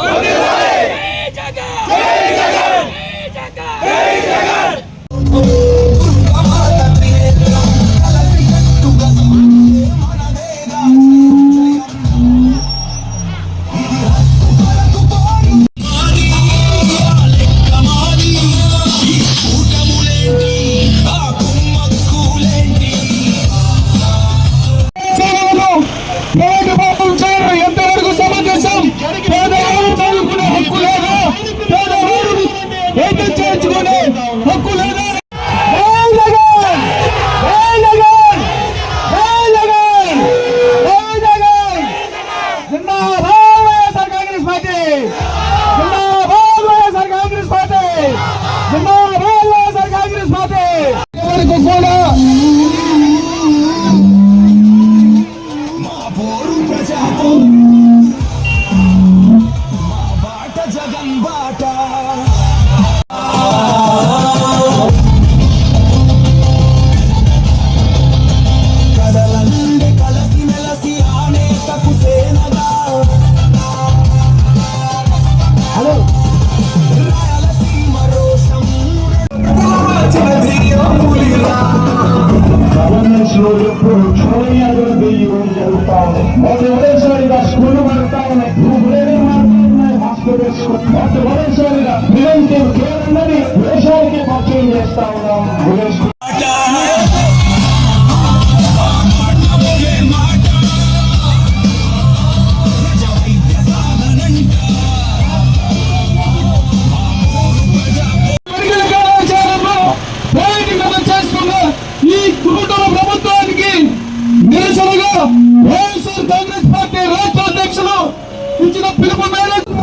వర్ధిల్లాలి హక్కు లేదా దేశానికి పరిచయం చేస్తా ఉన్నాం విలేజ్ ఈ కుటుంబ ప్రభుత్వానికి నిరసనగా వైఎస్ఆర్ కాంగ్రెస్ పార్టీ రాష్ట్ర అధ్యక్షులు ఇచ్చిన పిలుపు మేరకు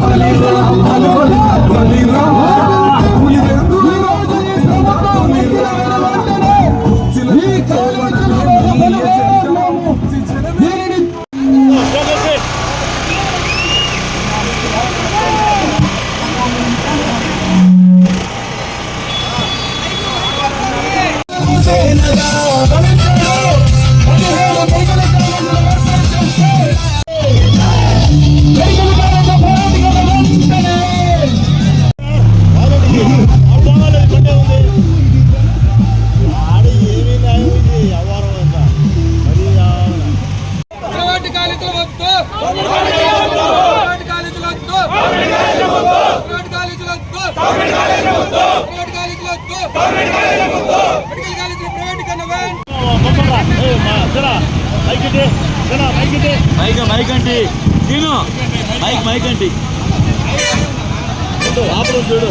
మైక్ మైక్ అంటి నేను మైక్ మైక్ ఆపడం చూడు.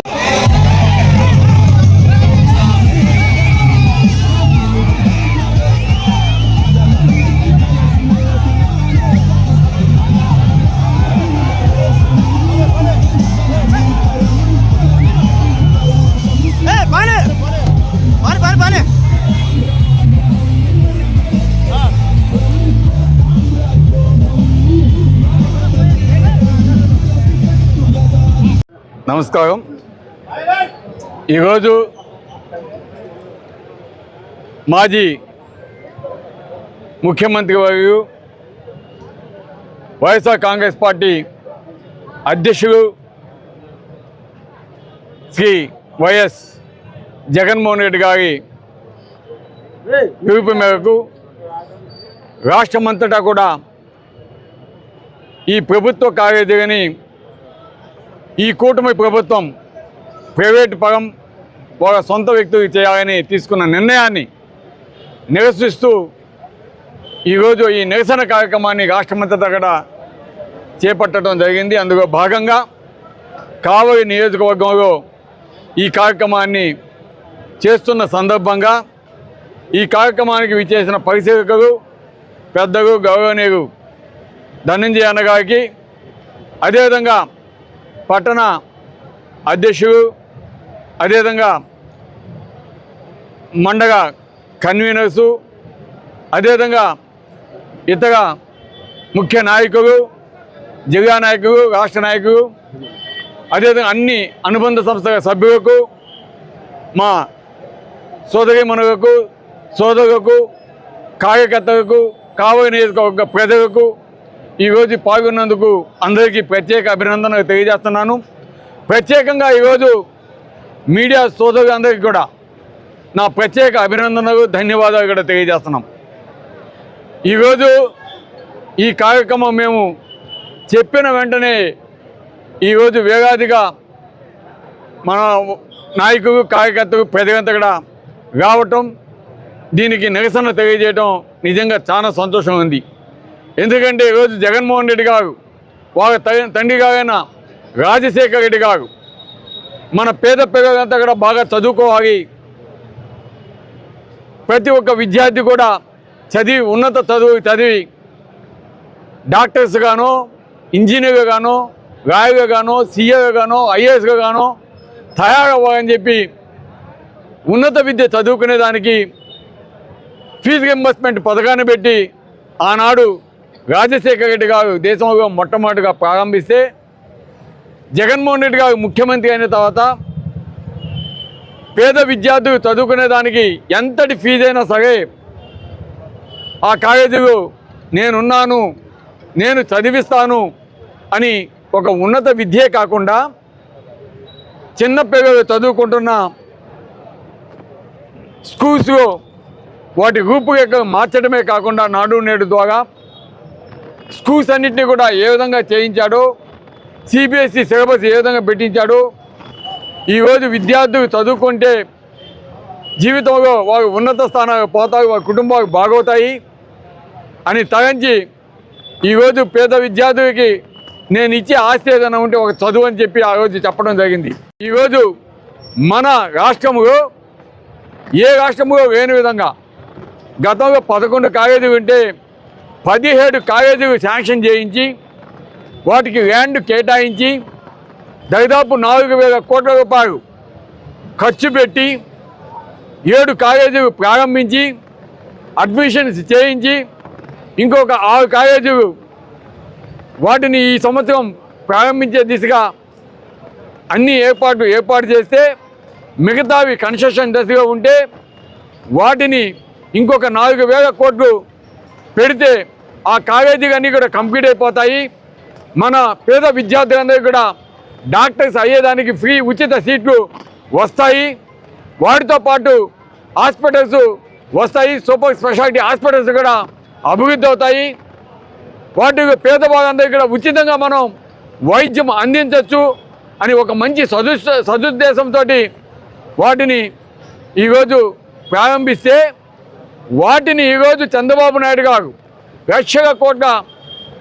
నమస్కారం. ఈరోజు మాజీ ముఖ్యమంత్రి వారు వైఎస్ఆర్ కాంగ్రెస్ పార్టీ అధ్యక్షుడు శ్రీ వైఎస్ జగన్మోహన్ రెడ్డి గారి పిలుపు మేరకు రాష్ట్రమంతటా కూడా ఈ ప్రభుత్వ కార్యదర్శిని ఈ కూటమి ప్రభుత్వం ప్రైవేట్ పరం ఒక సొంత వ్యక్తికి చేయాలని తీసుకున్న నిర్ణయాన్ని నిరసిస్తూ ఈరోజు ఈ నిరసన కార్యక్రమాన్ని రాష్ట్రమంతటా కూడా చేపట్టడం జరిగింది. అందులో భాగంగా కావలి నియోజకవర్గంలో ఈ కార్యక్రమాన్ని చేస్తున్న సందర్భంగా ఈ కార్యక్రమానికి విచ్చేసిన పరిశీలకులు పెద్దలు గౌరవనీయులు ధనంజయ అన్న గారికి అదేవిధంగా పట్టణ అధ్యక్షుడు అదేవిధంగా మండగ కన్వీనర్సు అదేవిధంగా ఇతర ముఖ్య నాయకులు జిల్లా నాయకులు రాష్ట్ర నాయకులు అదేవిధంగా అన్ని అనుబంధ సంస్థల సభ్యులకు మా సోదరిమణులకు సోదరులకు కార్యకర్తలకు కావలి నియోజకవర్గ ప్రజలకు ఈరోజు పాల్గొన్నందుకు అందరికీ ప్రత్యేక అభినందనలు తెలియజేస్తున్నాను. ప్రత్యేకంగా ఈరోజు మీడియా సోదరులందరికీ కూడా నా ప్రత్యేక అభినందనలు ధన్యవాదాలు కూడా తెలియజేస్తున్నాం. ఈరోజు ఈ కార్యక్రమం మేము చెప్పిన వెంటనే ఈరోజు వేగాదిగా మన నాయకులు కార్యకర్తలు ప్రజలంతా కూడా రావటం దీనికి నిరసన తెలియజేయడం నిజంగా చాలా సంతోషం ఉంది. ఎందుకంటే ఈరోజు జగన్మోహన్ రెడ్డి గారు వాళ్ళ తండ్రి గారైన రాజశేఖర రెడ్డి గారు మన పేద పిల్లలంతా కూడా బాగా చదువుకోవాలి. ప్రతి ఒక్క విద్యార్థి కూడా చదివి ఉన్నత చదువు చదివి డాక్టర్స్ గానో ఇంజనీర్గా గానో రాయగా గానో సీఏగా గానో ఐఏఎస్గా గానో తయారవ్వాలని చెప్పి ఉన్నత విద్య చదువుకునే దానికి ఫీజు రింబర్స్మెంట్ పథకాన్ని పెట్టి ఆనాడు రాజశేఖర రెడ్డి గారు దేశంలో మొట్టమొదటిగా ప్రారంభిస్తే జగన్మోహన్ రెడ్డి గారు ముఖ్యమంత్రి అయిన తర్వాత పేద విద్యార్థులు చదువుకునే దానికి ఎంతటి ఫీజైనా సరే ఆ కాలేజీలో నేనున్నాను నేను చదివిస్తాను అని ఒక ఉన్నత విద్యే కాకుండా చిన్న పిల్లలు చదువుకుంటున్న స్కూల్స్లో వాటి రూపురేఖలు మార్చడమే కాకుండా నాడు నేడు ద్వారా స్కూల్స్ అన్నింటినీ కూడా ఏ విధంగా చేయించాడు? సిబిఎస్ఈ సిలబస్ ఏ విధంగా పెట్టించాడు? ఈరోజు విద్యార్థులు చదువుకుంటే జీవితంలో వారు ఉన్నత స్థానాలకు పోతారు వారి కుటుంబాలు బాగవుతాయి అని తలంచి ఈరోజు పేద విద్యార్థులకి నేను ఇచ్చే ఆస్తి ఏదైనా ఉంటే ఒక చదువు అని చెప్పి ఆ రోజు చెప్పడం జరిగింది. ఈరోజు మన రాష్ట్రములో ఏ రాష్ట్రములో లేని విధంగా గతంలో పదకొండు కాలేజీలు ఉంటే పదిహేడు కాలేజీలు శాంక్షన్ చేయించి వాటికి ల్యాండ్ కేటాయించి దాదాపు నాలుగు వేల కోట్ల రూపాయలు ఖర్చు పెట్టి ఏడు కాలేజీలు ప్రారంభించి అడ్మిషన్స్ చేయించి ఇంకొక ఆరు కాలేజీలు వాటిని ఈ సంవత్సరం ప్రారంభించే దిశగా అన్ని ఏర్పాట్లు ఏర్పాటు చేస్తే మిగతావి కన్స్ట్రక్షన్ దశగా ఉంటే వాటిని ఇంకొక నాలుగు వేల కోట్లు పెడితే ఆ కాలేజీలు కూడా కంప్లీట్ అయిపోతాయి. మన పేద విద్యార్థులందరికీ కూడా డాక్టర్స్ అయ్యేదానికి ఫ్రీ ఉచిత సీట్లు వస్తాయి. వాటితో పాటు హాస్పిటల్స్ వస్తాయి. సూపర్ స్పెషాలిటీ హాస్పిటల్స్ కూడా అభివృద్ధి అవుతాయి. వాటి పేద భాగందరికీ కూడా ఉచితంగా మనం వైద్యం అందించవచ్చు అని ఒక మంచి సదు సదుద్దేశంతో వాటిని ఈరోజు ప్రారంభిస్తే వాటిని ఈరోజు చంద్రబాబు నాయుడు గారు లక్షల కోట్ల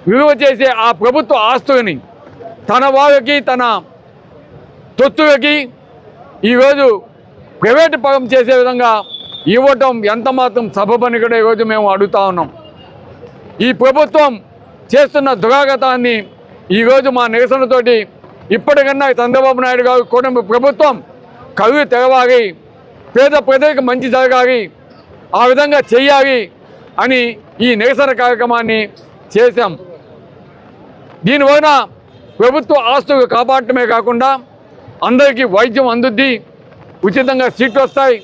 విలువ చేసే ఆ ప్రభుత్వ ఆస్తులని తన వాళ్ళకి తన తొత్తులకి ఈరోజు ప్రైవేట్ పరం చేసే విధంగా ఇవ్వటం ఎంత మాత్రం పని కూడా ఈరోజు మేము అడుగుతా ఉన్నాం. ఈ ప్రభుత్వం చేస్తున్న దురాగతాన్ని ఈరోజు మా నిరసనతోటి ఇప్పటికన్నా చంద్రబాబు నాయుడు గారు కుటుంబ ప్రభుత్వం కవి తెరవాలి పేద ప్రజలకు మంచి జరగాలి ఆ విధంగా చేయాలి అని ఈ నిరసన కార్యక్రమాన్ని చేశాం. దీనివలన ప్రభుత్వ ఆస్తులు కాపాడటమే కాకుండా అందరికీ వైద్యం అందుద్ది ఉచితంగా సీట్లు వస్తాయి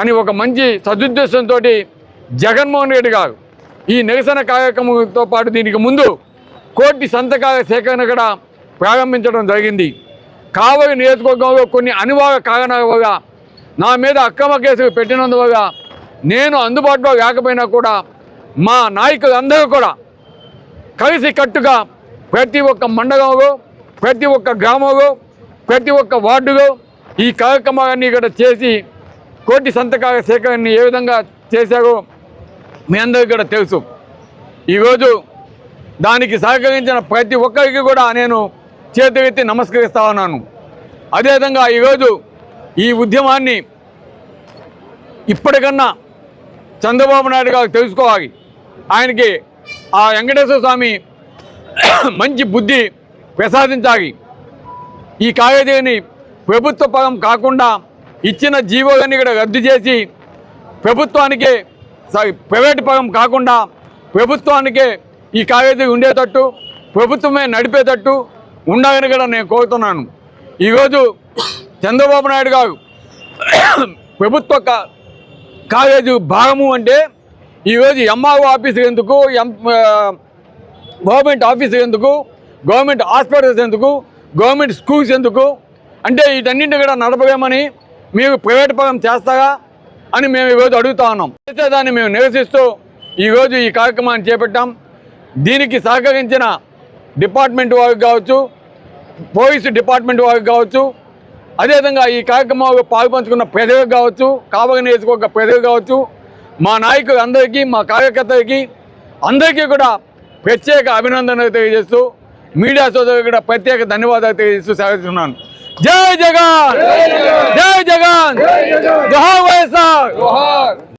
అని ఒక మంచి సదుద్దేశంతో జగన్మోహన్ రెడ్డి గారు ఈ నిరసన కార్యక్రమంతో పాటు దీనికి ముందు కోటి సంతకాల సేకరణ కూడా ప్రారంభించడం జరిగింది. కావలి నియోజకవర్గంలో కొన్ని అనివార్య కారణాల వల్ల నా మీద అక్రమ కేసులు పెట్టినందువల్ల నేను అందుబాటులో లేకపోయినా కూడా మా నాయకులందరూ కూడా కలిసి కట్టుగా ప్రతి ఒక్క మండలంలో ప్రతి ఒక్క గ్రామంలో ప్రతి ఒక్క వార్డులో ఈ కార్యక్రమాలన్నీ కూడా చేసి కోటి సంతకాల సేకరణని ఏ విధంగా చేశారో మీ అందరికీ కూడా తెలుసు. ఈరోజు దానికి సహకరించిన ప్రతి ఒక్కరికి కూడా నేను చేతులెత్తి నమస్కరిస్తా ఉన్నాను. అదేవిధంగా ఈరోజు ఈ ఉద్యమాన్ని ఇప్పటికన్నా చంద్రబాబు నాయుడు గారు తెలుసుకోవాలి. ఆయనకి ఆ వెంకటేశ్వర స్వామి మంచి బుద్ధి ప్రసాదించాలి. ఈ కాలేజీని ప్రభుత్వ పదం కాకుండా ఇచ్చిన జీవోలన్నీ కూడా రద్దు చేసి ప్రభుత్వానికే సారీ ప్రైవేట్ పదం కాకుండా ప్రభుత్వానికే ఈ కాలేజీ ఉండేటట్టు ప్రభుత్వమే నడిపేటట్టు ఉండాలని కూడా నేను కోరుతున్నాను. ఈరోజు చంద్రబాబు నాయుడు గారు ప్రభుత్వ కాలేజీ భాగము అంటే ఈరోజు ఎంఆర్ఓ ఆఫీస్ ఎందుకు ఎం గవర్నమెంట్ ఆఫీస్ ఎందుకు గవర్నమెంట్ హాస్పిటల్స్ ఎందుకు గవర్నమెంట్ స్కూల్స్ ఎందుకు అంటే వీటన్నింటిని కూడా నడపలేమని మీరు ప్రైవేట్ పరం చేస్తారా అని మేము ఈరోజు అడుగుతా ఉన్నాం. చేసేదాన్ని మేము నిరసిస్తూ ఈరోజు ఈ కార్యక్రమాన్ని చేపట్టాం. దీనికి సహకరించిన డిపార్ట్మెంట్ వారికి కావచ్చు పోలీసు డిపార్ట్మెంట్ వారికి కావచ్చు అదేవిధంగా ఈ కార్యక్రమంలో పాల్పంచుకున్న ప్రజలకు కావచ్చు కావగ నియోజకవర్గ ప్రజలకు కావచ్చు మా నాయకులు అందరికీ మా కార్యకర్తలకి అందరికీ కూడా ప్రత్యేక అభినందనలు తెలియజేస్తూ మీడియా సోదరులకు కూడా ప్రత్యేక ధన్యవాదాలు తెలియజేస్తూ సెలవుతున్నాను జై జగన్ జై జగన్ జై వైఎస్ఆర్